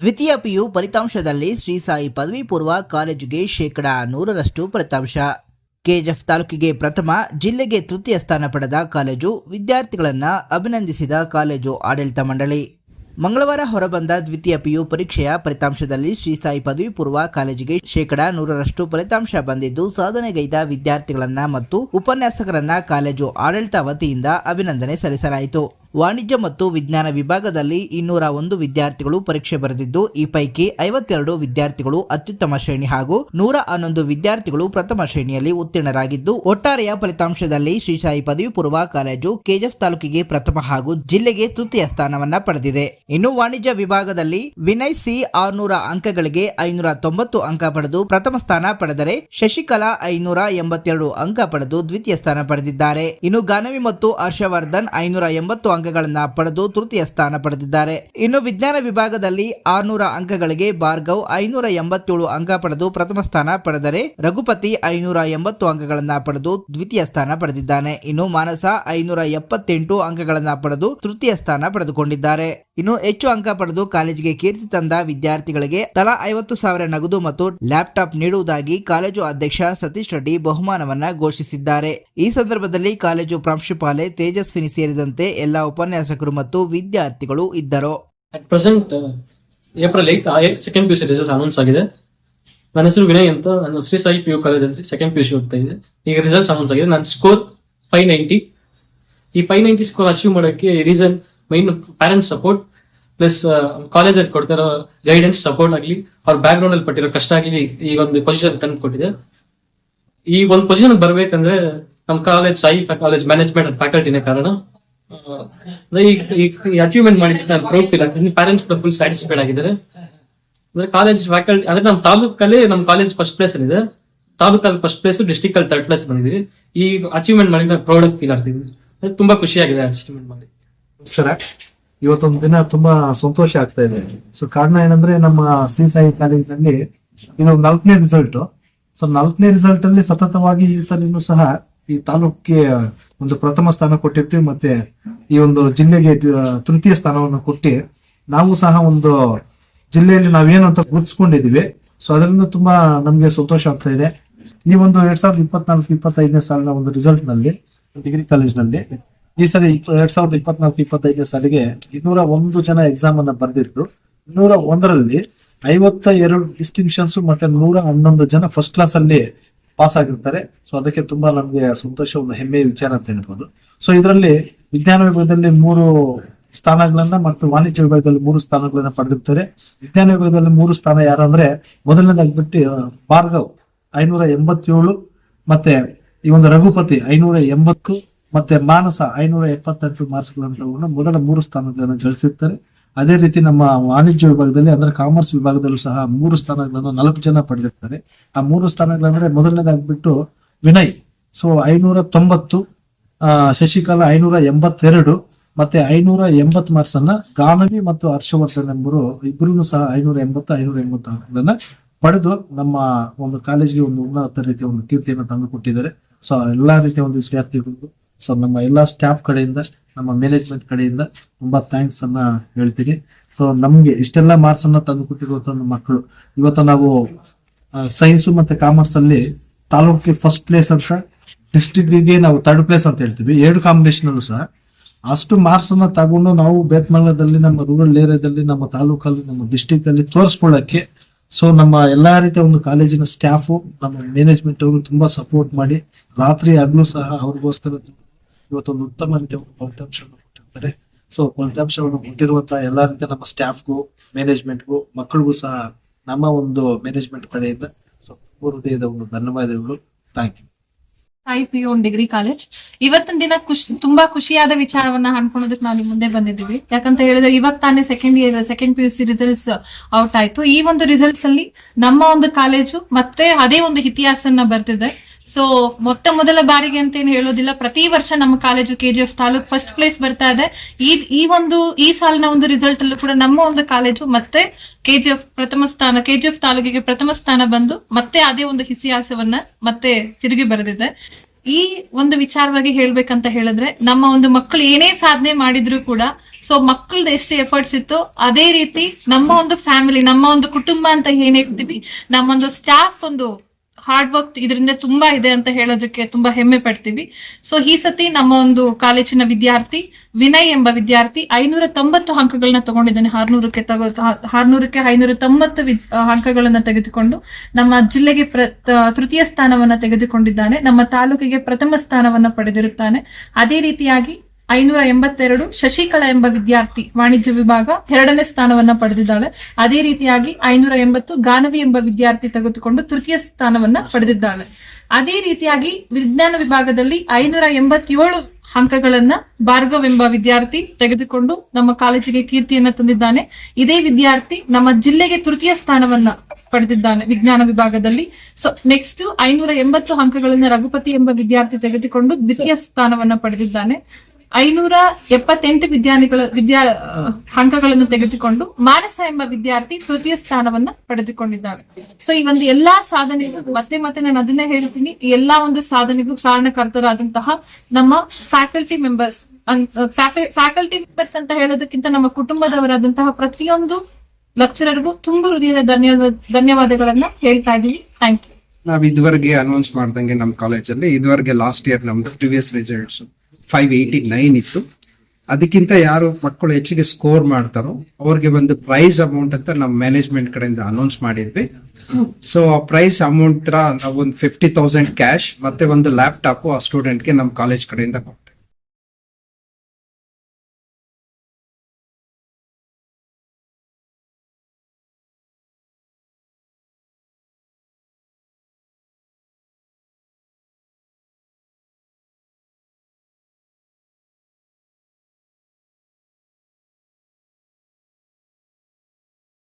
ದ್ವಿತೀಯ ಪಿಯು ಫಲಿತಾಂಶದಲ್ಲಿ ಶ್ರೀ ಸಾಯಿ ಪದವಿ ಪೂರ್ವ ಕಾಲೇಜಿಗೆ ಶೇಕಡಾ ನೂರರಷ್ಟು ಫಲಿತಾಂಶ. ಕೆಜಿಎಫ್ ತಾಲೂಕಿಗೆ ಪ್ರಥಮ, ಜಿಲ್ಲೆಗೆ ತೃತೀಯ ಸ್ಥಾನ ಪಡೆದ ಕಾಲೇಜು ವಿದ್ಯಾರ್ಥಿಗಳನ್ನು ಅಭಿನಂದಿಸಿದ ಕಾಲೇಜು ಆಡಳಿತ ಮಂಡಳಿ. ಮಂಗಳವಾರ ಹೊರಬಂದ ದ್ವಿತೀಯ ಪಿಯು ಪರೀಕ್ಷೆಯ ಫಲಿತಾಂಶದಲ್ಲಿ ಶ್ರೀ ಸಾಯಿ ಪದವಿ ಪೂರ್ವ ಕಾಲೇಜಿಗೆ ಶೇಕಡಾ ನೂರರಷ್ಟು ಫಲಿತಾಂಶ ಬಂದಿದ್ದು, ಸಾಧನೆಗೈದ ವಿದ್ಯಾರ್ಥಿಗಳನ್ನ ಮತ್ತು ಉಪನ್ಯಾಸಕರನ್ನ ಕಾಲೇಜು ಆಡಳಿತ ವತಿಯಿಂದ ಅಭಿನಂದನೆ ಸಲ್ಲಿಸಲಾಯಿತು. ವಾಣಿಜ್ಯ ಮತ್ತು ವಿಜ್ಞಾನ ವಿಭಾಗದಲ್ಲಿ ಇನ್ನೂರ ಒಂದು ವಿದ್ಯಾರ್ಥಿಗಳು ಪರೀಕ್ಷೆ ಬರೆದಿದ್ದು, ಈ ಪೈಕಿ ಐವತ್ತೆರಡು ವಿದ್ಯಾರ್ಥಿಗಳು ಅತ್ಯುತ್ತಮ ಶ್ರೇಣಿ ಹಾಗೂ ನೂರ ಹನ್ನೊಂದು ವಿದ್ಯಾರ್ಥಿಗಳು ಪ್ರಥಮ ಶ್ರೇಣಿಯಲ್ಲಿ ಉತ್ತೀರ್ಣರಾಗಿದ್ದು, ಒಟ್ಟಾರೆಯ ಫಲಿತಾಂಶದಲ್ಲಿ ಶ್ರೀ ಸಾಯಿ ಪದವಿ ಪೂರ್ವ ಕಾಲೇಜು ಕೆಜಿಎಫ್ ತಾಲೂಕಿಗೆ ಪ್ರಥಮ ಹಾಗೂ ಜಿಲ್ಲೆಗೆ ತೃತೀಯ ಸ್ಥಾನವನ್ನ ಪಡೆದಿದೆ. ಇನ್ನು ವಾಣಿಜ್ಯ ವಿಭಾಗದಲ್ಲಿ ವಿನಯ್ ಸಿ ಆರ್ನೂರ ಅಂಕಗಳಿಗೆ ಐನೂರ ತೊಂಬತ್ತು ಅಂಕ ಪಡೆದು ಪ್ರಥಮ ಸ್ಥಾನ ಪಡೆದರೆ ಶಶಿಕಲಾ ಐನೂರ ಎಂಬತ್ತೆರಡು ಅಂಕ ಪಡೆದು ದ್ವಿತೀಯ ಸ್ಥಾನ ಪಡೆದಿದ್ದಾರೆ. ಇನ್ನು ಗಾನವಿ ಮತ್ತು ಹರ್ಷವರ್ಧನ್ ಐನೂರ ಎಂಬತ್ತು ಅಂಕಗಳನ್ನು ಪಡೆದು ತೃತೀಯ ಸ್ಥಾನ ಪಡೆದಿದ್ದಾರೆ. ಇನ್ನು ವಿಜ್ಞಾನ ವಿಭಾಗದಲ್ಲಿ ಆರ್ನೂರ ಅಂಕಗಳಿಗೆ ಭಾರ್ಗವ್ ಐನೂರ ಎಂಬತ್ತೇಳು ಅಂಕ ಪಡೆದು ಪ್ರಥಮ ಸ್ಥಾನ ಪಡೆದರೆ ರಘುಪತಿ ಐನೂರ ಎಂಬತ್ತು ಅಂಕಗಳನ್ನು ಪಡೆದು ದ್ವಿತೀಯ ಸ್ಥಾನ ಪಡೆದಿದ್ದಾನೆ. ಇನ್ನು ಮಾನಸ ಐನೂರ ಎಪ್ಪತ್ತೆಂಟು ಅಂಕಗಳನ್ನು ಪಡೆದು ತೃತೀಯ ಸ್ಥಾನ ಪಡೆದುಕೊಂಡಿದ್ದಾರೆ. ಇನ್ನು ಹೆಚ್ಚು ಅಂಕ ಪಡೆದು ಕಾಲೇಜಿಗೆ ಕೀರ್ತಿ ತಂದ ವಿದ್ಯಾರ್ಥಿಗಳಿಗೆ ತಲಾ ಐವತ್ತು ಸಾವಿರ ನಗದು ಮತ್ತು ಲ್ಯಾಪ್ಟಾಪ್ ನೀಡುವುದಾಗಿ ಕಾಲೇಜು ಅಧ್ಯಕ್ಷ ಸತೀಶ್ ರೆಡ್ಡಿ ಬಹುಮಾನವನ್ನ ಘೋಷಿಸಿದ್ದಾರೆ. ಈ ಸಂದರ್ಭದಲ್ಲಿ ಕಾಲೇಜು ಪ್ರಾಂಶುಪಾಲೆ ತೇಜಸ್ವಿನಿ ಸೇರಿದಂತೆ ಎಲ್ಲಾ ಉಪನ್ಯಾಸಕರು ಮತ್ತು ವಿದ್ಯಾರ್ಥಿಗಳು ಇದ್ದರು. Present April eighth second P U C result announce ಆಗಿದೆ. ನನ್ನ ಹೆಸರು ವಿನಯ್ ಅಂತ, ನಾನು ಶ್ರೀ ಸಾಯಿ ಪಿ ಯು ಕಾಲೇಜಲ್ಲಿ ಸೆಕೆಂಡ್ ಪಿ ಯು ಸಿ ಓದ್ತಾ ಇದ್ದೆ. ಈಗ ರಿಸಲ್ಟ್ಸ್ ಅನೌನ್ಸ್ ಆಗಿದೆ. ನನ್ನ ಸ್ಕೋರ್ ಫೈವ್ ನೈಂಟಿ ಈ ಫೈವ್ ನೈಂಟಿ ಸ್ಕೋರ್ ಅಚೀವ್ ಮಾಡೋಕ್ಕೆ reason main parents support plus ಕಾಲೇಜಲ್ಲಿ ಕೊಡ್ತಿರೋ ಗೈಡೆನ್ಸ್ ಸಪೋರ್ಟ್ ಆಗಲಿ, ಅವ್ರ ಬ್ಯಾಕ್ ಗ್ರೌಂಡ್ ಅಲ್ಲಿ ಪಟ್ಟಿರೋ ಕಷ್ಟ ಆಗಲಿ ಈ ಒಂದು ಪೊಸಿಷನ್ ತಂದು ಕೊಟ್ಟಿದೆ. ಈ ಒಂದು ಪೊಸಿಷನ್ ಬರ್ಬೇಕಂದ್ರೆ ನಮ್ಮ college Sai college management and ಫ್ಯಾಕಲ್ಟಿನೇ ಕಾರಣ. ಈ ಅಚೀವ್ಮೆಂಟ್ ಮಾಡಿದ್ರೆ ನಾನು ಫೀಲ್ ಆಗ್ತೀನಿ ಪ್ಯಾರೆಂಟ್ಸ್ ಫುಲ್ ಸ್ಯಾಟಿಸ್ಫೈಡ್ ಆಗಿದ್ದಾರೆ. ಅಂದ್ರೆ ಕಾಲೇಜ್ ಫ್ಯಾಕಲ್ಟಿ ಅಂದ್ರೆ ನಮ್ಮ ತಾಲೂಕಲ್ಲಿ ನಮ್ಮ ಕಾಲೇಜ್ ಫಸ್ಟ್ ಪ್ಲೇಸ್ ಅಲ್ಲಿ ಇದೆ. ತಾಲೂಕಲ್ಲಿ ಫಸ್ಟ್ ಪ್ಲೇಸ್ ಡಿಸ್ಟಿಕ್ ಅಲ್ಲಿ ಥರ್ಡ್ ಪ್ಲೇಸ್ ಬಂದಿದ್ದೀವಿ ಈ ಅಚೀವ್ಮೆಂಟ್ ಮಾಡಿದ್ರೆ ನಾನು ಪ್ರೌಡ್ ಫೀಲ್ ಆಗ್ತಿದ್ವಿ ತುಂಬಾ ಖುಷಿಯಾಗಿದೆ ಅಚೀವ್ಮೆಂಟ್ ಮಾಡಿ. ಇವತ್ತೊಂದು ದಿನ ತುಂಬಾ ಸಂತೋಷ ಆಗ್ತಾ ಇದೆ. ಸೊ ಕಾರಣ ಏನಂದ್ರೆ ನಮ್ಮ ಶ್ರೀ ಸಾಯಿ ಕಾಲೇಜಿನಲ್ಲಿ ಇದು ನಾಲ್ಕನೇ ರಿಸಲ್ಟ್ ಸೊ ನಾಲ್ಕನೇ ರಿಸಲ್ಟ್ ಅಲ್ಲಿ ಸತತವಾಗಿ ಈ ಸಲಿನೂ ಸಹ ಈ ತಾಲೂಕಿಗೆ ಒಂದು ಪ್ರಥಮ ಸ್ಥಾನ ಕೊಟ್ಟಿರ್ತೀವಿ ಮತ್ತೆ ಈ ಒಂದು ಜಿಲ್ಲೆಗೆ ತೃತೀಯ ಸ್ಥಾನವನ್ನು ಕೊಟ್ಟು ನಾವು ಸಹ ಒಂದು ಜಿಲ್ಲೆಯಲ್ಲಿ ನಾವೇನು ಅಂತ ಗುರುತಿಸ್ಕೊಂಡಿದೀವಿ ಸೊ ಅದರಿಂದ ತುಂಬಾ ನಮ್ಗೆ ಸಂತೋಷ ಆಗ್ತಾ ಇದೆ. ಈ ಒಂದು ಎರಡ್ ಸಾವಿರದ ಇಪ್ಪತ್ನಾಲ್ಕು, ಇಪ್ಪತ್ತೈದನೇ ಸಾಲಿನ ಒಂದು ರಿಸಲ್ಟ್ನಲ್ಲಿ, ಡಿಗ್ರಿ ಕಾಲೇಜ್ನಲ್ಲಿ ಈ ಸರಿ ಎರಡ್ ಸಾವಿರದ ಇಪ್ಪತ್ನಾಲ್ಕು, ಇಪ್ಪತ್ತೈದನೇ ಸಾಲಿಗೆ ಇನ್ನೂರ ಒಂದು ಜನ ಎಕ್ಸಾಮ್ ಅನ್ನ ಬರೆದಿದ್ರು. ಇನ್ನೂರ ಒಂದರಲ್ಲಿ ಐವತ್ತ ಎರಡು ಡಿಸ್ಟಿಂಕ್ಷನ್ಸ್ ಮತ್ತೆ ನೂರ ಹನ್ನೊಂದು ಜನ ಫಸ್ಟ್ ಕ್ಲಾಸ್ ಅಲ್ಲಿ ಪಾಸ್ ಆಗಿರ್ತಾರೆ. ಸೊ ಅದಕ್ಕೆ ತುಂಬಾ ನಮ್ಗೆ ಸಂತೋಷ, ಒಂದು ಹೆಮ್ಮೆಯ ವಿಚಾರ ಅಂತ ಹೇಳ್ಬೋದು. ಸೊ ಇದರಲ್ಲಿ ವಿಜ್ಞಾನ ವಿಭಾಗದಲ್ಲಿ ಮೂರು ಸ್ಥಾನಗಳನ್ನ ಮತ್ತು ವಾಣಿಜ್ಯ ವಿಭಾಗದಲ್ಲಿ ಮೂರು ಸ್ಥಾನಗಳನ್ನ ಪಡೆದಿರ್ತಾರೆ. ವಿಜ್ಞಾನ ವಿಭಾಗದಲ್ಲಿ ಮೂರು ಸ್ಥಾನ ಯಾರು ಅಂದ್ರೆ ಮೊದಲನೇದಾಗ್ಬಿಟ್ಟು ಭಾರ್ಗವ್ ಐನೂರ ಎಂಬತ್ತೇಳು ಮತ್ತೆ ಈ ಒಂದು ರಘುಪತಿ ಐನೂರ ಎಂಬತ್ತು ಮತ್ತೆ ಮಾನಸ ಐನೂರ ಎಪ್ಪತ್ತೆಂಟು ಮಾರ್ಕ್ಸ್ಗಳನ್ನು ಮೊದಲ ಮೂರು ಸ್ಥಾನಗಳನ್ನು ಗಳಿಸಿರ್ತಾರೆ. ಅದೇ ರೀತಿ ನಮ್ಮ ವಾಣಿಜ್ಯ ವಿಭಾಗದಲ್ಲಿ ಅಂದ್ರೆ ಕಾಮರ್ಸ್ ವಿಭಾಗದಲ್ಲೂ ಸಹ ಮೂರು ಸ್ಥಾನಗಳನ್ನು ನಾಲ್ಕು ಜನ ಪಡೆದಿರ್ತಾರೆ. ಆ ಮೂರು ಸ್ಥಾನಗಳಂದ್ರೆ ಮೊದಲನೇದಾಗ್ಬಿಟ್ಟು ವಿನಯ್. ಸೊ ಐನೂರ ತೊಂಬತ್ತು ಶಶಿಕಲಾ ಐನೂರ ಎಂಬತ್ತೆರಡು ಮತ್ತೆ ಐನೂರ ಎಂಬತ್ ಮಾರ್ಕ್ಸ್ ಅನ್ನ ಗಾನವಿ ಮತ್ತು ಹರ್ಷವರ್ಧನ್ ಎಂಬರು ಇಬ್ಬರೂ ಸಹ ಐನೂರ ಎಂಬತ್ತು ಐನೂರ ಎಂಬತ್ತು ಅಂಕಗಳನ್ನ ಪಡೆದು ನಮ್ಮ ಒಂದು ಕಾಲೇಜಿಗೆ ಒಂದು ಉನ್ನತ ರೀತಿಯ ಒಂದು ಕೀರ್ತಿಯನ್ನು ತಂದು ಕೊಟ್ಟಿದ್ದಾರೆ ಸೊ ಎಲ್ಲಾ ರೀತಿಯ ಒಂದು ವಿದ್ಯಾರ್ಥಿಗಳಿಗೂ ಸೊ ನಮ್ಮ ಎಲ್ಲಾ ಸ್ಟಾಫ್ ಕಡೆಯಿಂದ, ನಮ್ಮ ಮ್ಯಾನೇಜ್ಮೆಂಟ್ ಕಡೆಯಿಂದ ತುಂಬಾ ಥ್ಯಾಂಕ್ಸ್ ಅನ್ನ ಹೇಳ್ತೀನಿ. ಸೊ ನಮ್ಗೆ ಇಷ್ಟೆಲ್ಲ ಮಾರ್ಕ್ಸ್ ಅನ್ನ ತಂದು ಕೊಟ್ಟಿರುವಂತ ನಮ್ಮ ಮಕ್ಕಳು. ಇವತ್ತು ನಾವು ಸೈನ್ಸ್ ಮತ್ತೆ ಕಾಮರ್ಸ್ ಅಲ್ಲಿ ತಾಲೂಕಿಗೆ ಫಸ್ಟ್ ಪ್ಲೇಸ್ ಅಂತ ಡಿಸ್ಟ್ರಿಕ್ಟ್ಗೆ ನಾವು ಥರ್ಡ್ ಪ್ಲೇಸ್ ಅಂತ ಹೇಳ್ತೀವಿ. ಎರಡು ಕಾಂಬಿನೇಷನ್ ಅಲ್ಲೂ ಸಹ. ಅಷ್ಟು ಮಾರ್ಕ್ಸ್ ಅನ್ನ ತಗೊಂಡು ನಾವು ಬೇತ್ಮಂಗಲದಲ್ಲಿ, ನಮ್ಮ ರೂರಲ್ ಏರಿಯಾದಲ್ಲಿ ನಮ್ಮ ತಾಲೂಕಲ್ಲಿ, ನಮ್ಮ ಡಿಸ್ಟಿಕ್ ಅಲ್ಲಿ ತೋರಿಸ್ಕೊಳ್ಳಕ್ಕೆ ಸೊ ನಮ್ಮ ಎಲ್ಲಾ ರೀತಿಯ ಒಂದು ಕಾಲೇಜಿನ ಸ್ಟಾಫು ನಮ್ಮ ಮ್ಯಾನೇಜ್ಮೆಂಟ್ ಅವರು ತುಂಬಾ ಸಪೋರ್ಟ್ ಮಾಡಿ, ರಾತ್ರಿ ಹಗಲು ಸಹ ಅವ್ರಿಗೋಸ್ಕರ ಇವತ್ತೊಂದು ಉತ್ತಮ ರೀತಿಯ ಫಲಿತಾಂಶವನ್ನು ಕೊಟ್ಟಿರ್ತಾರೆ. ಸೊ ಫಲಿತಾಂಶವನ್ನು ಕೊಟ್ಟಿರುವಂತಹ ಎಲ್ಲಾ ರೀತಿಯ ನಮ್ಮ ಸ್ಟಾಫ್ಗೂ ಮ್ಯಾನೇಜ್ಮೆಂಟ್ಗೂ ಮಕ್ಕಳಿಗೂ ಸಹ ನಮ್ಮ ಒಂದು ಮ್ಯಾನೇಜ್ಮೆಂಟ್ ಕಡೆಯಿಂದ ಸೊ ಹೃದಯದ ಒಂದು ಧನ್ಯವಾದಗಳು. Thank you Sai P degree college ಇವತ್ತಿನ ದಿನ ಖುಷಿ, ತುಂಬಾ ಖುಷಿಯಾದ ವಿಚಾರವನ್ನ ಹಂಚ್ಕೊಳೋದಕ್ಕೆ ನಾವು ಮುಂದೆ ಬಂದಿದ್ದೀವಿ. ಯಾಕಂತ ಹೇಳಿದ್ರೆ ಇವಾಗ ತಾನೇ second year second P U C results out ಆಯ್ತು. ಈ ಒಂದು ರಿಸಲ್ಟ್ಸ್ ಅಲ್ಲಿ ನಮ್ಮ ಒಂದು ಕಾಲೇಜು ಮತ್ತೆ ಅದೇ ಒಂದು ಇತಿಹಾಸನ ಬರ್ತಿದೆ. ಸೊ ಮೊಟ್ಟ ಮೊದಲ ಬಾರಿಗೆ ಅಂತ ಏನು ಹೇಳೋದಿಲ್ಲ. ಪ್ರತಿ ವರ್ಷ ನಮ್ಮ college KGF taluk first place ಬರ್ತಾ ಇದೆ. ಈ ಈ ಒಂದು, ಈ ಸಾಲಿನ ಒಂದು ರಿಸಲ್ಟ್ ಅಲ್ಲೂ ಕೂಡ ನಮ್ಮ ಒಂದು ಕಾಲೇಜು ಮತ್ತೆ ಕೆಜಿಎಫ್ ಪ್ರಥಮ ಸ್ಥಾನ ಕೆಜಿಎಫ್ ತಾಲೂಕಿಗೆ ಪ್ರಥಮ ಸ್ಥಾನ ಬಂದು ಮತ್ತೆ ಅದೇ ಒಂದು ಇತಿಹಾಸವನ್ನ ಮತ್ತೆ ತಿರುಗಿ ಬರೆದಿದೆ. ಈ ಒಂದು ವಿಚಾರವಾಗಿ ಹೇಳ್ಬೇಕಂತ ಹೇಳಿದ್ರೆ, ನಮ್ಮ ಒಂದು ಮಕ್ಕಳು ಏನೇ ಸಾಧನೆ ಮಾಡಿದ್ರು ಕೂಡ ಸೊ ಮಕ್ಕಳದ ಎಷ್ಟು ಎಫರ್ಟ್ಸ್ ಇತ್ತು, ಅದೇ ರೀತಿ ನಮ್ಮ ಒಂದು ಫ್ಯಾಮಿಲಿ ನಮ್ಮ ಒಂದು ಕುಟುಂಬ ಅಂತ ಏನ್ ಹೇಳ್ತೀವಿ ನಮ್ಮೊಂದು ಸ್ಟಾಫ್ ಒಂದು ಹಾರ್ಡ್ ವರ್ಕ್ ಇದರಿಂದ ತುಂಬಾ ಇದೆ ಅಂತ ಹೇಳೋದಕ್ಕೆ ತುಂಬಾ ಹೆಮ್ಮೆ ಪಡ್ತೀವಿ. ಸೊ ಈ ಸತಿ ನಮ್ಮ ಒಂದು ಕಾಲೇಜಿನ ವಿದ್ಯಾರ್ಥಿ ವಿನಯ್ ಎಂಬ ವಿದ್ಯಾರ್ಥಿ ಐನೂರ ತೊಂಬತ್ತು ಅಂಕಗಳನ್ನ ತಗೊಂಡಿದ್ದಾನೆ. ಆರ್ನೂರಕ್ಕೆ ತಗೋ, ಆರ್ನೂರಕ್ಕೆ ಐನೂರ ತೊಂಬತ್ತು ಅಂಕಗಳನ್ನ ತೆಗೆದುಕೊಂಡು ನಮ್ಮ ಜಿಲ್ಲೆಗೆ ಪ್ರ ತೃತೀಯ ಸ್ಥಾನವನ್ನ ತೆಗೆದುಕೊಂಡಿದ್ದಾನೆ. ನಮ್ಮ ತಾಲೂಕಿಗೆ ಪ್ರಥಮ ಸ್ಥಾನವನ್ನ ಪಡೆದಿರುತ್ತಾನೆ. ಅದೇ ರೀತಿಯಾಗಿ ಐನೂರ ಎಂಬತ್ತೆರಡು ಶಶಿಕಲಾ ಎಂಬ ವಿದ್ಯಾರ್ಥಿ ವಾಣಿಜ್ಯ ವಿಭಾಗ ಎರಡನೇ ಸ್ಥಾನವನ್ನ ಪಡೆದಿದ್ದಾಳೆ. ಅದೇ ರೀತಿಯಾಗಿ ಐನೂರ ಎಂಬತ್ತು ಗಾನವಿ ಎಂಬ ವಿದ್ಯಾರ್ಥಿ ತೆಗೆದುಕೊಂಡು ತೃತೀಯ ಸ್ಥಾನವನ್ನ ಪಡೆದಿದ್ದಾಳೆ. ಅದೇ ರೀತಿಯಾಗಿ ವಿಜ್ಞಾನ ವಿಭಾಗದಲ್ಲಿ ಐನೂರ ಎಂಬತ್ತೇಳು ಅಂಕಗಳನ್ನ ಭಾರ್ಗವ್ ಎಂಬ ವಿದ್ಯಾರ್ಥಿ ತೆಗೆದುಕೊಂಡು ನಮ್ಮ ಕಾಲೇಜಿಗೆ ಕೀರ್ತಿಯನ್ನ ತಂದಿದ್ದಾನೆ. ಇದೇ ವಿದ್ಯಾರ್ಥಿ ನಮ್ಮ ಜಿಲ್ಲೆಗೆ ತೃತೀಯ ಸ್ಥಾನವನ್ನ ಪಡೆದಿದ್ದಾನೆ ವಿಜ್ಞಾನ ವಿಭಾಗದಲ್ಲಿ. ಸೊ ನೆಕ್ಸ್ಟ್ ಐನೂರ ಎಂಬತ್ತು ಅಂಕಗಳನ್ನ ರಘುಪತಿ ಎಂಬ ವಿದ್ಯಾರ್ಥಿ ತೆಗೆದುಕೊಂಡು ದ್ವಿತೀಯ ಸ್ಥಾನವನ್ನ ಪಡೆದಿದ್ದಾನೆ. ಐನೂರ ಎಪ್ಪತ್ತೆಂಟು ವಿದ್ಯಾರ್ಥಿಗಳ ವಿದ್ಯಾ ಅಂಕಗಳನ್ನು ತೆಗೆದುಕೊಂಡು ಮಾನಸ ಎಂಬ ವಿದ್ಯಾರ್ಥಿ ತೃತೀಯ ಸ್ಥಾನವನ್ನ ಪಡೆದುಕೊಂಡಿದ್ದಾರೆ. ಸೊ ಈ ಒಂದು ಎಲ್ಲಾ ಸಾಧನೆಗೂ, ಮತ್ತೆ ಮತ್ತೆ ನಾನು ಅದನ್ನೇ ಹೇಳ್ತೀನಿ ಎಲ್ಲಾ ಒಂದು ಸಾಧನೆಗೂ ಕಾರಣಕರ್ತರಾದಂತಹ ನಮ್ಮ ಫ್ಯಾಕಲ್ಟಿ ಮೆಂಬರ್ಸ್ ಫ್ಯಾಕಲ್ಟಿ ಮೆಂಬರ್ಸ್ ಅಂತ ಹೇಳೋದಕ್ಕಿಂತ ನಮ್ಮ ಕುಟುಂಬದವರಾದಂತಹ ಪ್ರತಿಯೊಂದು ಲೆಕ್ಚರರ್ಗೂ ತುಂಬಾ ಹೃದಯದ ಧನ್ಯವಾದ, ಧನ್ಯವಾದಗಳನ್ನ ಹೇಳ್ತಾ ಇದ್ದೀನಿ. ಥ್ಯಾಂಕ್ ಯು ನಾವ್ ಇದುವರೆಗೆ ಅನೌನ್ಸ್ ಮಾಡ್ದಂಗೆ ನಮ್ಮ ಕಾಲೇಜಲ್ಲಿ ಇದುವರೆಗೆ ಲಾಸ್ಟ್ ಇಯರ್ ನಮ್ದು previous results five eighty nine ಇತ್ತು. ಅದಕ್ಕಿಂತ ಯಾರು ಮಕ್ಕಳು ಹೆಚ್ಚಿಗೆ ಸ್ಕೋರ್ ಮಾಡ್ತಾರೋ ಅವ್ರಿಗೆ ಒಂದು ಪ್ರೈಸ್ ಅಮೌಂಟ್ ಅಂತ ನಮ್ಮ ಮ್ಯಾನೇಜ್ಮೆಂಟ್ ಕಡೆಯಿಂದ ಅನೌನ್ಸ್ ಮಾಡಿದ್ವಿ. ಸೊ ಆ ಪ್ರೈಸ್ ಅಮೌಂಟ್ ತರ ನಾವು ಒಂದು ಫಿಫ್ಟಿ ತೌಸಂಡ್ ಕ್ಯಾಶ್ ಮತ್ತೆ ಒಂದು ಲ್ಯಾಪ್ಟಾಪ್ ಆ ಸ್ಟೂಡೆಂಟ್ಗೆ ನಮ್ಮ ಕಾಲೇಜ್ ಕಡೆಯಿಂದ